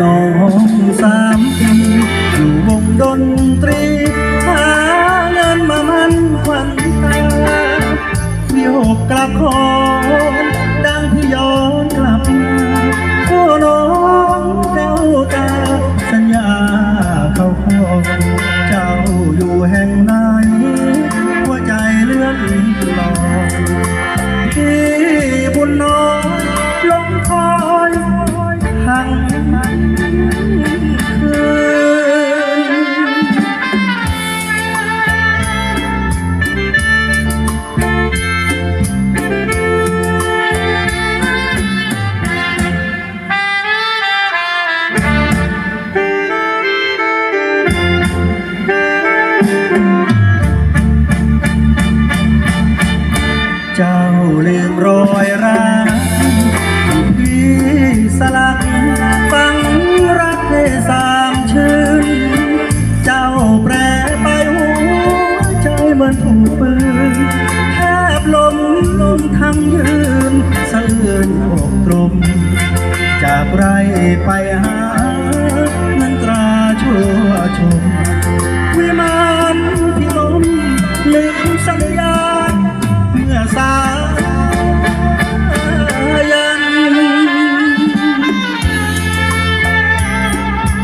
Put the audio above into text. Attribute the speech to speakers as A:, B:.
A: น้องสามปีอยู่วงดนตรีหาเงินมามันควันตาเดี่ยวกลับคอ ทั้งคืน เจ้าลืมรอยรักที่สลัก สามชื่น เจ้าแปรไปหัวใจมันถูกปืนแทบลมลมทั้งยืนสะเอื้นอกตรม จากไรไปหามันตราชั่วชม วิมานที่ลมลืมสัญญา